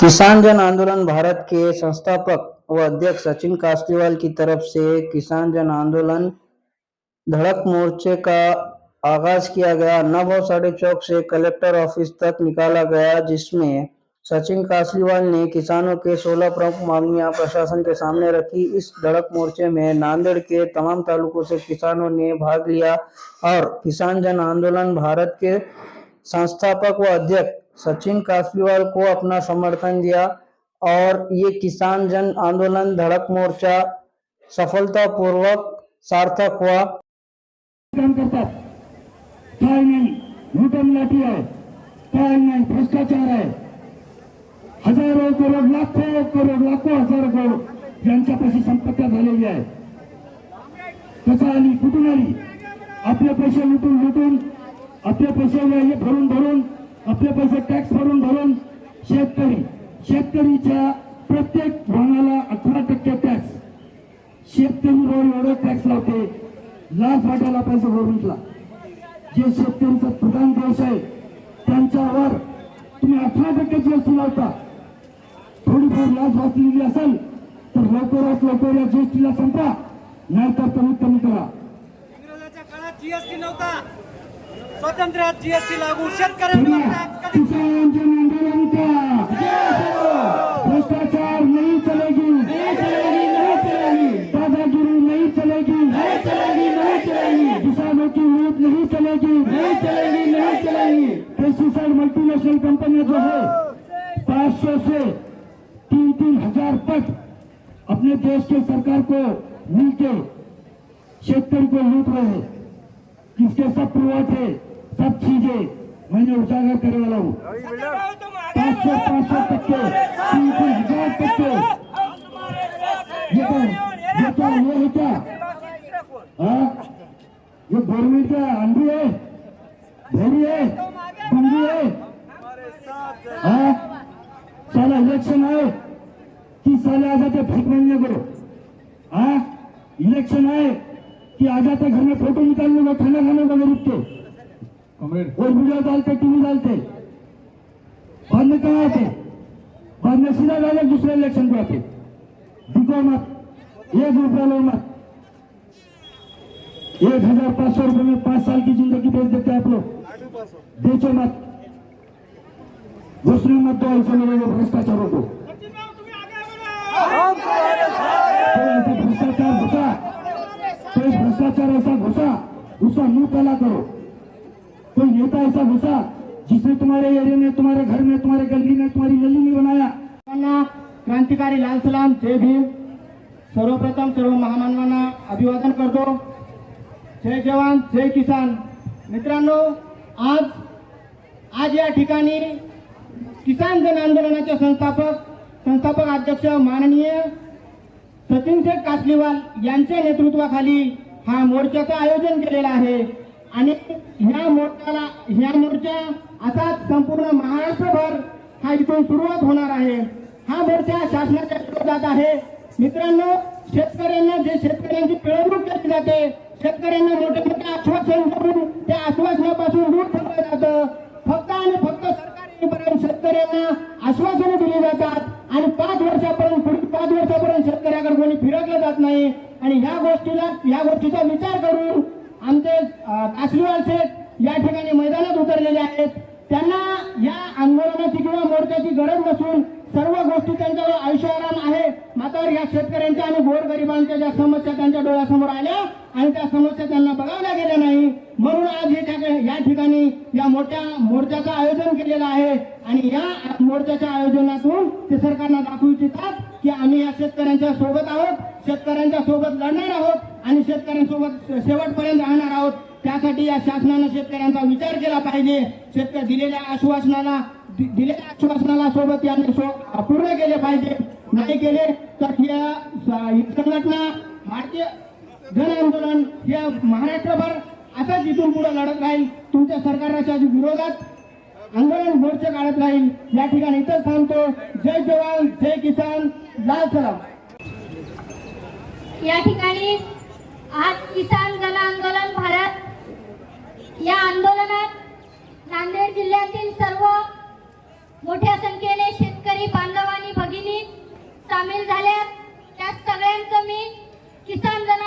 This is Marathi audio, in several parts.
किसान जन आंदोलन भारत के संस्थापक व अध्यक्ष सचिन कासलीवाल की तरफ़ से किसान जन आंदोलन धड़क मोर्चे का आगाज़ किया गया। अन्नाभाव साड़े चौक से कलेक्टर ऑफ़िस तक निकाला गया, जिसमें सचिन कासलीवाल ने किसानों के 16 प्रमुख मांगियाँ प्रशासन के सामने रखी। इस धड़क मोर्चे में नांदेड़ के तमाम तालुकों से किसानों ने भाग लिया और किसान जन आंदोलन भारत के संस्थापक व अध्यक्ष सचिन कासलीवाल को अपना समर्थन दिया और ये किसान जन आंदोलन धड़क मोर्चा सफलतापूर्वक सार्थक हुआ। भ्रष्टाचार आहे. हजारो करोड, लाखो करोड, लाखो हज़ार करोड यांच्यापाशी संपत्त्या झालेली आहे. कसं आली? कुठून पैसे लुटून लुटून, आपले पैसे हे भरून भरून आपले पैसे टॅक्स भरून भरून शेतकरी शेतकरीच्या प्रत्येक भागाला अठरा टक्के टॅक्स शेतकरी रोड एवढं टॅक्स लावते. लाच वाटायला पैसे गव्हर्नमेंटला जे शेतकरीचा प्रधान देश आहे त्यांच्यावर तुम्ही अठरा टक्के जीएसटी लावता. थोडीफार लाच वाचलेली असेल तर लवकरात लवकर या जीएसटीला संपा. नाहीतर कमीत कमी करा. इंग्रजाच्या काळात जीएसटी नव्हता. स्वातंत्र्यात जीएसटी लागू शेतकऱ्यांना भ्रष्टाचार नहीं चलेगी. नहीं चलेगी नहीं चलेगी. दादागिरी नहीं चलेगी. नहीं चलेगी नहीं चलेगी. किसानों की लूट नहीं चलेगी. नहीं चलेगी नहीं चलेगी. पेस्टिसाइड मल्टीनेशनल कंपनियाँ जो है पाँच सौ से तीन तीन हज़ार तक अपने देश के सरकार को मिलके शेतकरी को लूट रहे हैं। किसके सब प्लॉट है सब चीजें मैंने उजागर करने वाला हूँ। कि आ जाते घर में फ़ोटो निकालने को खाना खाने को गरीब के और वीडियो डालते टीवी डालते बाद में कहाँ आते? बाद में सीधा डाले दूसरे इलेक्शन को आते। बिको मत एक रुपया लो मत। एक हज़ार पाँच सौ रुपए में पाँच साल की ज़िंदगी बेच देते आप लोग। बेचो मत। घुसने मत दो ऐसे लोगों को भ्रष्टाचारों को। उसका मुंह काला करो कोई नेता ऐसा घुसा जिसने तुम्हारे एरिया में तुम्हारे घर में तुम्हारे गली में तुम्हारी गली में बनाया. क्रांतिकारी लाल सलाम. जय भीम. सर्वप्रथम सर्व महामानवांना अभिवादन करतो. जय जवान जय किसान. मित्रांनो आज आज या ठिकाणी किसान जन आंदोलनाचे संस्थापक संस्थापक अध्यक्ष माननीय सचिन शेठ कासलीवाल यांच्या नेतृत्वाखाली हा मोर्चाचं आयोजन केलेलं आहे. आणि ह्या मोर्चाला ह्या मोर्चा असाच संपूर्ण महाराष्ट्रभर हा इथून सुरुवात होणार आहे. हा मोर्चा शासनाच्या विरोधात आहे. मित्रांनो शेतकऱ्यांना जे शेतकऱ्यांची पिळवणूक केली जाते शेतकऱ्यांना मोठे मोठे आश्वासन करून त्या आश्वासनापासून दूर ठेवलं जातं. फक्त आणि फक्त सरकारपर्यंत शेतकऱ्यांना आश्वासनं दिली जातात आणि पाच वर्षापर्यंत पुढील पाच वर्षापर्यंत शेतकऱ्याकडे कोणी फिरकलं जात नाही. आणि ह्या गोष्टीला या गोष्टीचा विचार करून आमचे अं, कासलीवाल शेठ या ठिकाणी मैदानात उतरलेले आहेत. त्यांना या आंदोलनाची किंवा मोर्चाची गरज नसून सर्व गोष्टी त्यांच्यावर आयुष्याराम आहे. मात्र या शेतकऱ्यांच्या आणि गोरगरिबांच्या ज्या समस्या त्यांच्या डोळ्यासमोर आल्या आणि त्या समस्या त्यांना बघावल्या गेल्या नाही. म्हणून आज हे ठिकाणी- या ठिकाणी या मोठ्या मोर्चाचं आयोजन केलेलं आहे आणि या मोर्चाच्या आयोजनातून ते सरकारला दाखवू इच्छितात की आम्ही या शेतकऱ्यांच्या सोबत आहोत. शेतकऱ्यांच्या सोबत लढणार आहोत आणि शेतकऱ्यांसोबत शेवटपर्यंत राहणार आहोत. त्यासाठी या शासनानं शेतकऱ्यांचा विचार केला पाहिजे. शेतकरी दिलेल्या आश्वासनाला दि- दिलेल्या आश्वासनाला सोबत यांनी पूर्ण केले पाहिजे. नाही केले तर या संघटना भारतीय जन आंदोलन या महाराष्ट्रभर असंच इथून पुढे लढत राहील तुमच्या सरकारच्या विरोधात आंदोलन मोर्चे काढत राहील. या ठिकाणी इथंच थांबतो. जय जवान जय किसान लाल सलाम. या ठिकाणी आज किसान जन आंदोलन भारत या आंदोलनात नांदेड जिल्ह्यातील सर्व मोठ्या संख्येने शेतकरी बांधवानी भगिनी सामील झाल्यात. त्या सगळ्यांचं मी किसान जन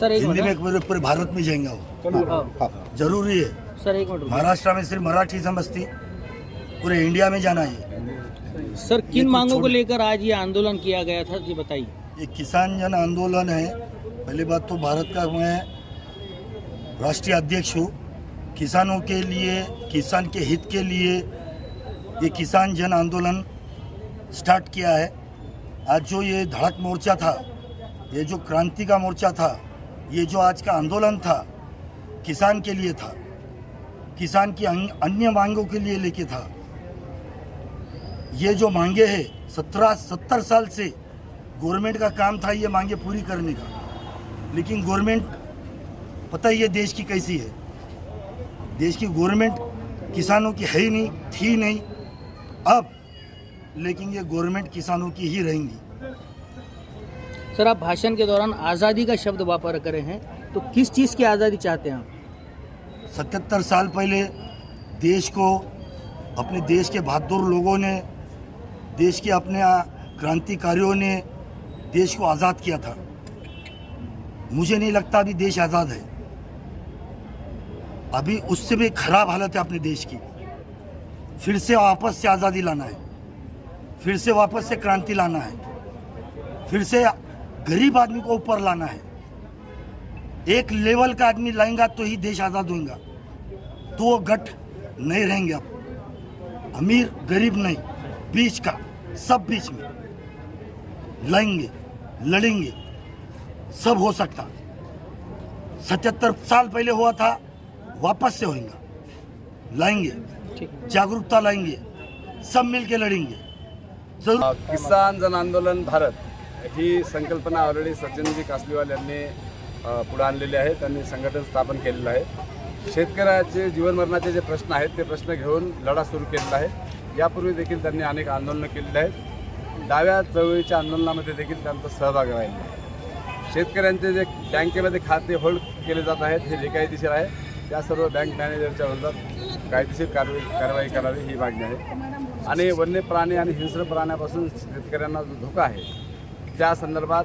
सर एक हिंदी में पूरे भारत में जाएँगे वो। हाँ, ज़रूरी है। सर एक मिनट महाराष्ट्र में सिर्फ़ मराठी समझती। पूरे इंडिया में जाना है। सर किन मांगों को लेकर आज ये आंदोलन किया गया था जी बताइए। ये किसान जन आंदोलन है। पहली बात तो भारत का मैं राष्ट्रीय अध्यक्ष हूँ। किसानों के लिए किसान के हित के लिए ये किसान जन आंदोलन स्टार्ट किया है। आज जो ये धड़क मोर्चा था ये जो क्रांति का मोर्चा था ये जो आज का आंदोलन था, किसान के लिए था, किसान की अन्य मांगों के लिए लेके था, ये जो मांगे हैं, सत्रह, सत्तर साल से गवर्नमेंट का काम था ये मांगे पूरी करने का। लेकिन गवर्नमेंट, पता ही है देश की कैसी है? देश की गवर्नमेंट किसानों की है ही नहीं, थी नहीं। अब, लेकिन ये गवर्नमेंट किसानों की ही रहेंगी। सर, आप भाषण के दौरान आज़ादी का शब्द वापर करे हैं तो किस चीज़ की आज़ादी चाहते हैं आप? सतहत्तर साल पहले देश को, अपने देश के बहादुर लोगों ने, देश के अपने क्रांतिकारियों ने देश को आज़ाद किया था। मुझे नहीं लगता अभी देश आज़ाद है। अभी उससे भी खराब हालत है अपने देश की। फिर से वापस से आज़ादी लाना है। फिर से वापस से क्रांति लाना है। फिर से गरीब आदमी को ऊपर लाना है। एक लेवल का आदमी लाएगा तो ही देश आज़ाद होगा तो वो गठ नहीं रहेंगे अब। अमीर गरीब नहीं बीच का सब बीच में। लड़ेंगे लड़ेंगे सब हो सकता। सतहत्तर साल पहले हुआ था वापस से होगा लाएँगे जागरूकता लाएँगे सब मिलके लड़ेंगे। किसान जन आंदोलन भारत। ही संकल्पना ऑलरेडी सचिनजी कासलीवाल यांनी पुढे आणलेली आहे. त्यांनी संघटन स्थापन केलेलं आहे. शेतकऱ्याचे जीवनमरणाचे जे प्रश्न आहेत ते प्रश्न घेऊन लढा सुरू केलेला आहे. यापूर्वी देखील त्यांनी अनेक आंदोलनं केलेली आहेत. डाव्या चळवळीच्या आंदोलनामध्ये देखील त्यांचा सहभाग राहिला आहे. शेतकऱ्यांचे जे बँकेमध्ये खाते होल्ड केले जात आहेत हे बेकायदेशीर आहे. त्या सर्व बँक मॅनेजरच्या विरोधात कायदेशीर कारवाई कारवाई करावी ही मागणी आहे. आणि वन्य प्राणी आणि हिंस्र प्राण्यापासून शेतकऱ्यांना जो धोका आहे त्या संदर्भात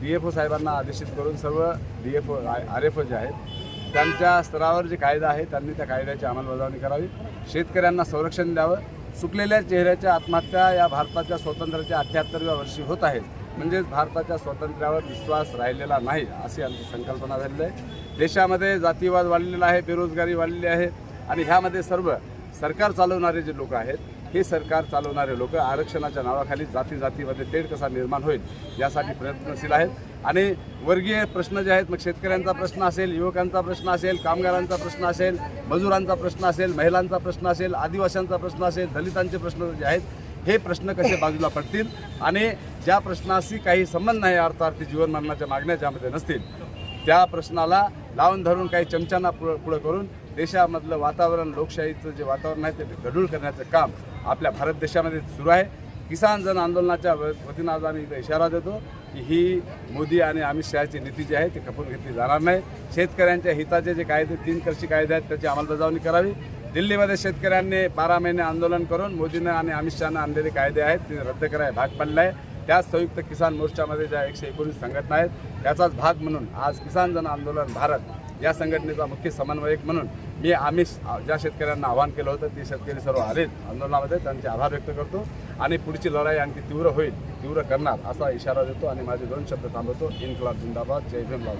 डी एफ ओ साहेबांना आदेशित करून सर्व D F O R F O जे आहेत त्यांच्या स्तरावर जे कायदा आहे त्यांनी त्या कायद्याची अंमलबजावणी करावी. शेतकऱ्यांना संरक्षण द्यावं. सुकलेल्या चेहऱ्याच्या आत्महत्या या भारताच्या स्वातंत्र्याच्या अठ्ठ्याहत्तरव्या वर्षी होत आहेत. म्हणजेच भारताच्या स्वातंत्र्यावर विश्वास राहिलेला नाही अशी आमची संकल्पना झालेली आहे. देशामध्ये जातीवाद वाढलेला आहे बेरोजगारी वाढलेली आहे. आणि ह्यामध्ये सर्व सरकार चालवणारे जे लोक आहेत हे सरकार चालवणारे लोक आरक्षणाच्या नावाखाली जाती जातीमध्ये तेढ कसा निर्माण होईल यासाठी प्रयत्नशील आहेत. आणि वर्गीय प्रश्न जे आहेत मग शेतकऱ्यांचा प्रश्न असेल युवकांचा प्रश्न असेल कामगारांचा प्रश्न असेल मजुरांचा प्रश्न असेल महिलांचा प्रश्न असेल आदिवासींचा प्रश्न असेल दलितांचे प्रश्न जे आहेत हे प्रश्न कसे बाजूला पडतील? आणि ज्या प्रश्नाशी काही संबंध नाही अर्थार्थी जीवनमरणाच्या मागण्या ज्यामध्ये नसतील त्या प्रश्नाला लावून धरून काही चमच्यांना पुढं पुढं करून देशामधलं वातावरण लोकशाहीचं जे वातावरण आहे ते गढूळ करण्याचं काम आपल्या भारत देशामध्ये सुरू आहे. किसान जन आंदोलनाच्या व- वतीनं आज आम्ही इथं इशारा देतो की ही मोदी आणि अमित शहाची नीती जी आहे ती खपून घेतली जाणार नाही. शेतकऱ्यांच्या हिताचे जे कायदे तीन कृषी कायदे आहेत त्याची अंमलबजावणी करावी. दिल्लीमध्ये शेतकऱ्यांनी बारा महिने आंदोलन करून मोदीनं आणि अमित शहानं आणलेले कायदे आहेत ते रद्द करायला भाग पडला आहे. त्याच संयुक्त किसान मोर्चामध्ये ज्या एकशे एकोणीस संघटना आहेत त्याचाच भाग म्हणून आज किसान जन आंदोलन भारत या संघटनेचा मुख्य समन्वयक म्हणून मी आम्ही ज्या शेतकऱ्यांना आवाहन केलं होतं ते शेतकरी सर्व आलेत आंदोलनामध्ये त्यांचे आभार व्यक्त करतो. आणि पुढची लढाई आणखी तीव्र होईल तीव्र करणार असा इशारा देतो आणि माझे दोन शब्द थांबवतो. इन्कलाब जिंदाबाद जय भीम लाल